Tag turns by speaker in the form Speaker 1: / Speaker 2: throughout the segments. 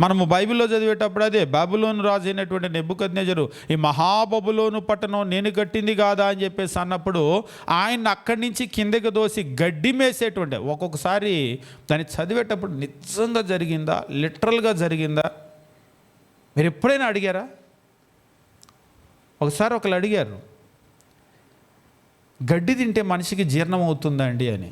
Speaker 1: మనము బైబిల్లో చదివేటప్పుడు అదే బాబులోను రాజు అయినటువంటి నెబ్బుకజ్ఞజరు ఈ మహాబబులోను పట్టణం నేను కట్టింది కాదా అని చెప్పేసి అన్నప్పుడు ఆయన అక్కడి నుంచి కిందకి దోసి గడ్డి మేసేటువంటి ఒక్కొక్కసారి దాన్ని చదివేటప్పుడు నిజంగా జరిగిందా? లిటరల్గా జరిగిందా? మీరు ఎప్పుడైనా అడిగారా? ఒకసారి ఒకళ్ళు అడిగారు గడ్డి తింటే మనిషికి జీర్ణం అవుతుందండి అని.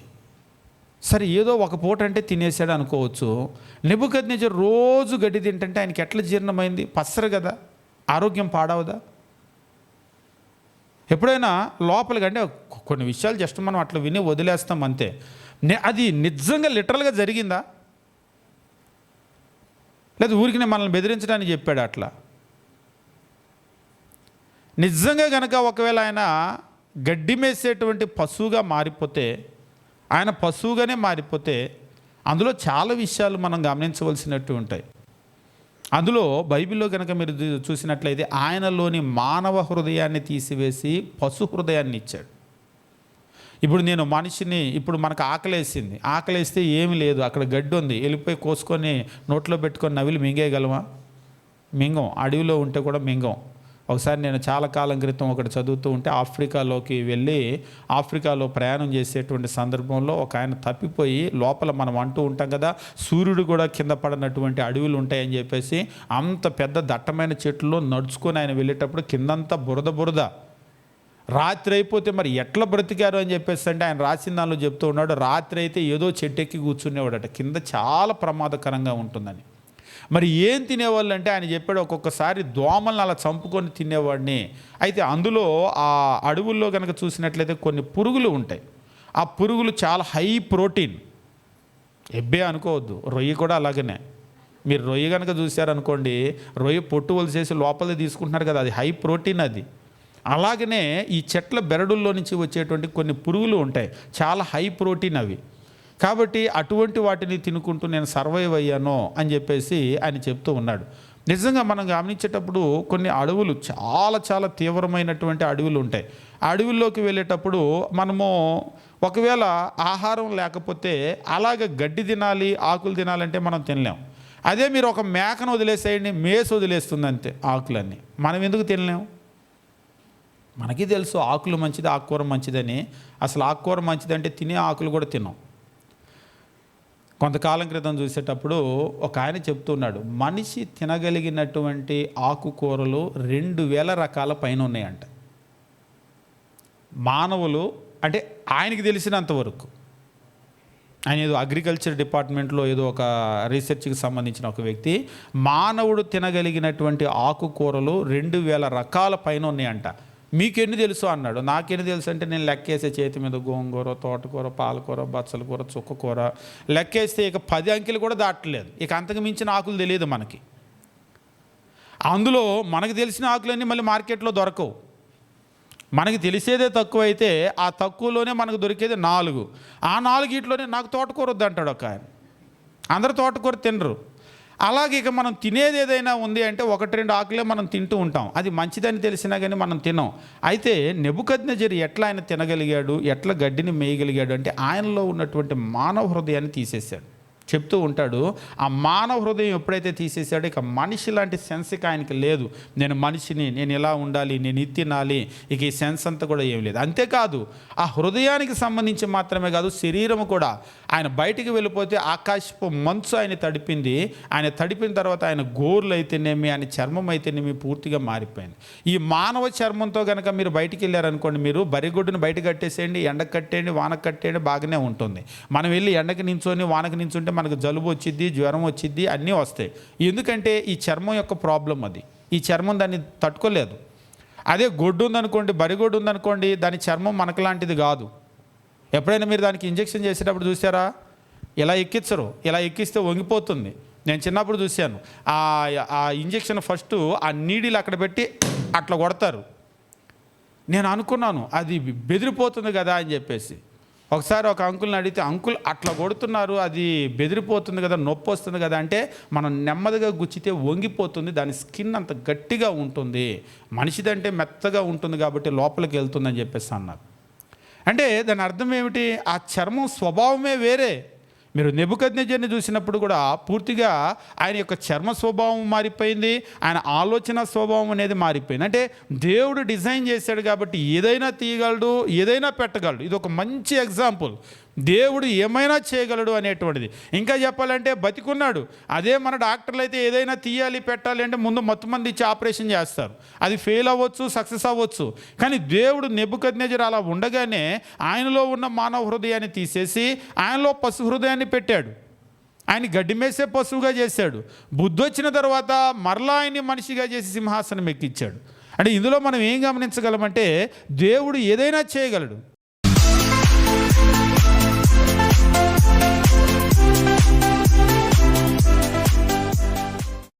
Speaker 1: సరే ఏదో ఒక పూట అంటే తినేసాడు అనుకోవచ్చు. నెబుకద్నేజ రోజు గడ్డి తింటంటే ఆయనకి ఎట్లా జీర్ణమైంది? పసరు కదా? ఆరోగ్యం పాడవదా? ఎప్పుడైనా లోపలికి అంటే కొన్ని విషయాలు జస్ట్ మనం అట్లా విని వదిలేస్తాం అంతే. నే- అది నిజంగా లిటరల్గా జరిగిందా? లేదు ఊరికి మనల్ని బెదిరించడానికి చెప్పాడు అట్లా. నిజంగా కనుక ఒకవేళ ఆయన గడ్డి మేసేటువంటి పశువుగా మారిపోతే ఆయన పశువుగానే మారిపోతే అందులో చాలా విషయాలు మనం గమనించవలసినట్టు ఉంటాయి. అందులో బైబిల్లో కనుక మీరు చూసినట్లయితే ఆయనలోని మానవ హృదయాన్ని తీసివేసి పశు హృదయాన్ని ఇచ్చాడు. ఇప్పుడు నేను మనిషిని ఇప్పుడు మనకు ఆకలేసింది. ఆకలేస్తే ఏమి లేదు. అక్కడ గడ్డి ఉంది. వెళ్ళిపోయి కోసుకొని నోట్లో పెట్టుకొని నవిలి మింగేయగలమా? మింగం. అడవిలో ఉంటే కూడా మింగం. ఒకసారి నేను చాలా కాలం క్రితం ఒకటి చదువుతూ ఉంటే ఆఫ్రికాలోకి వెళ్ళి ఆఫ్రికాలో ప్రయాణం చేసేటువంటి సందర్భంలో ఒక ఆయన తప్పిపోయి లోపల మనం అంటూ ఉంటాం కదా సూర్యుడు కూడా కింద పడినటువంటి అడవులు ఉంటాయని చెప్పేసి అంత పెద్ద దట్టమైన చెట్లలో నడుచుకొని ఆయన వెళ్ళేటప్పుడు కిందంతా బురద బురద. రాత్రి అయిపోతే మరి ఎట్లా బ్రతికారు అని చెప్పేసి అంటే ఆయన రాసిన దానిలో చెప్తూ ఉన్నాడు రాత్రి అయితే ఏదో చెట్టు ఎక్కి కూర్చునేవాడట. కింద చాలా ప్రమాదకరంగా ఉంటుందని. మరి ఏం తినేవాళ్ళు అంటే ఆయన చెప్పాడు ఒక్కొక్కసారి దోమల్ని అలా చంపుకొని తినేవాడిని. అయితే అందులో ఆ అడవుల్లో కనుక చూసినట్లయితే కొన్ని పురుగులు ఉంటాయి. ఆ పురుగులు చాలా హై ప్రోటీన్. ఎబ్బే అనుకోవద్దు రొయ్య కూడా అలాగనే. మీరు రొయ్య కనుక చూశారనుకోండి రొయ్య పొట్టు వలిసేసి లోపలే తీసుకుంటున్నారు కదా అది హై ప్రోటీన్ అది. అలాగనే ఈ చెట్ల బెరడుల్లో నుంచి వచ్చేటువంటి కొన్ని పురుగులు ఉంటాయి చాలా హై ప్రోటీన్ అవి. కాబట్టి అటువంటి వాటిని తినుకుంటూ నేను సర్వైవ్ అయ్యాను అని చెప్పేసి ఆయన చెప్తూ ఉన్నాడు. నిజంగా మనం గమనించేటప్పుడు కొన్ని అడవులు చాలా చాలా తీవ్రమైనటువంటి అడవులు ఉంటాయి. అడవుల్లోకి వెళ్ళేటప్పుడు మనము ఒకవేళ ఆహారం లేకపోతే అలాగ గడ్డి తినాలి ఆకులు తినాలంటే మనం తినలేం. అదే మీరు ఒక మేకను వదిలేసేయండి మేసు వదిలేస్తుంది అంతే ఆకులన్నీ. మనం ఎందుకు తినలేం? మనకి తెలుసు ఆకులు మంచిది ఆకుకూర మంచిదని. అసలు ఆకుకూర మంచిదంటే తినే ఆకులు కూడా తినాం కొంతకాలం క్రితం చూసేటప్పుడు ఒక ఆయన చెప్తున్నాడు మనిషి తినగలిగినటువంటి ఆకుకూరలు రెండు వేల రకాల పైన ఉన్నాయంట. మానవులు అంటే ఆయనకి తెలిసినంత వరకు. ఆయన ఏదో అగ్రికల్చర్ డిపార్ట్మెంట్లో ఏదో ఒక రీసెర్చ్కి సంబంధించిన ఒక వ్యక్తి మానవుడు తినగలిగినటువంటి ఆకుకూరలు రెండు వేల రకాల పైన ఉన్నాయంట. మీకెన్ని తెలుసు అన్నాడు. నాకెన్ని తెలుసు అంటే నేను లెక్కేసే చేతి మీద గోంగూర తోటకూర పాలకూర బచ్చల కూర చుక్కకూర లెక్కేస్తే ఇక పది అంకెలు కూడా దాటలేదు. ఇక అంతకు మించిన ఆకులు తెలియదు మనకి. అందులో మనకు తెలిసిన ఆకులన్నీ మళ్ళీ మార్కెట్లో దొరకవు. మనకి తెలిసేదే తక్కువ అయితే ఆ తక్కువలోనే మనకు దొరికేది నాలుగు. ఆ నాలుగిట్లోనే నాకు తోటకూర వద్దంటాడు ఒక ఆయన. అందరు తోటకూర తినరు. అలాగే ఇక మనం తినేది ఏదైనా ఉంది అంటే ఒకటి రెండు ఆకులే మనం తింటూ ఉంటాం. అది మంచిదని తెలిసినా కానీ మనం తినం. అయితే నెబుకద్నజరి ఎట్లా ఆయన తినగలిగాడు? ఎట్లా గడ్డిని మేయగలిగాడు? అంటే ఆయనలో ఉన్నటువంటి మానవ హృదయాన్ని తీసేశాడు. చెప్తూ ఉంటాడు ఆ మానవ హృదయం ఎప్పుడైతే తీసేసాడో ఇక మనిషి లాంటి సెన్స్ ఇక ఆయనకి లేదు. నేను మనిషిని నేను ఇలా ఉండాలి నేను ఇది తినాలి ఇక ఈ సెన్స్ అంతా కూడా ఏం లేదు. అంతేకాదు ఆ హృదయానికి సంబంధించి మాత్రమే కాదు శరీరం కూడా. ఆయన బయటికి వెళ్ళిపోతే ఆకాశపు మంచు ఆయన తడిపింది. ఆయన తడిపిన తర్వాత ఆయన గోర్లు అయితేనేమి ఆయన చర్మం అయితేనేమి పూర్తిగా మారిపోయింది. ఈ మానవ చర్మంతో కనుక మీరు బయటికి వెళ్ళారనుకోండి మీరు బరిగొడ్డును బయట కట్టేసేయండి ఎండకు కట్టేయండి వానకు కట్టేయండి బాగానే ఉంటుంది. మనం వెళ్ళి ఎండకి నించొని వానకు నించుంటే మనకు జలుబు వచ్చిద్ది జ్వరం వచ్చిద్ది అన్నీ వస్తాయి. ఎందుకంటే ఈ చర్మం యొక్క ప్రాబ్లం అది. ఈ చర్మం దాన్ని తట్టుకోలేదు. అదే గొడ్డు ఉందనుకోండి బరిగొడ్డు ఉందనుకోండి దాని చర్మం మనకులాంటిది కాదు. ఎప్పుడైనా మీరు దానికి ఇంజెక్షన్ చేసేటప్పుడు చూసారా? ఇలా ఎక్కించరు. ఇలా ఎక్కిస్తే వంగిపోతుంది. నేను చిన్నప్పుడు చూశాను. ఆ ఆ ఇంజెక్షన్ ఫస్ట్ ఆ నీడిలు అక్కడ పెట్టి అట్లా కొడతారు. నేను అనుకున్నాను అది బెదిరిపోతుంది కదా అని చెప్పేసి. ఒకసారి ఒక అంకుల్ని అడిగితే అంకుల్ అట్లా కొడుతున్నారు అది బెదిరిపోతుంది కదా నొప్పి వస్తుంది కదా అంటే మనం నెమ్మదిగా గుచ్చితే వంగిపోతుంది దాని స్కిన్ అంత గట్టిగా ఉంటుంది. మనిషిదంటే మెత్తగా ఉంటుంది కాబట్టి లోపలికి వెళ్తుందని చెప్పేసి అన్నారు. అంటే దాని అర్థం ఏమిటి? ఆ చర్మం స్వభావమే వేరే. మీరు నెబుకజ్ఞజర్ని చూసినప్పుడు కూడా పూర్తిగా ఆయన యొక్క చర్మ స్వభావం మారిపోయింది ఆయన ఆలోచన స్వభావం అనేది మారిపోయింది. అంటే దేవుడు డిజైన్ చేశాడు కాబట్టి ఏదైనా తీయగలడు ఏదైనా పెట్టగలడు. ఇది ఒక మంచి ఎగ్జాంపుల్. దేవుడు ఏమైనా చేయగలడు అనేటువంటిది. ఇంకా చెప్పాలంటే బతికున్నాడు. అదే మన డాక్టర్లు అయితే ఏదైనా తీయాలి పెట్టాలి అంటే ముందు మొత్తం మంది ఇచ్చి ఆపరేషన్ చేస్తారు. అది ఫెయిల్ అవ్వచ్చు సక్సెస్ అవ్వచ్చు. కానీ దేవుడు నెబ్బుకజ్ఞజర్ అలా ఉండగానే ఆయనలో ఉన్న మానవ హృదయాన్ని తీసేసి ఆయనలో పశు హృదయాన్ని పెట్టాడు. ఆయన గడ్డిమేసే పశువుగా చేశాడు. బుద్ధి వచ్చిన తర్వాత మరలా ఆయన్ని మనిషిగా చేసి సింహాసనం ఎక్కించాడు. అంటే ఇందులో మనం ఏం గమనించగలమంటే దేవుడు ఏదైనా చేయగలడు.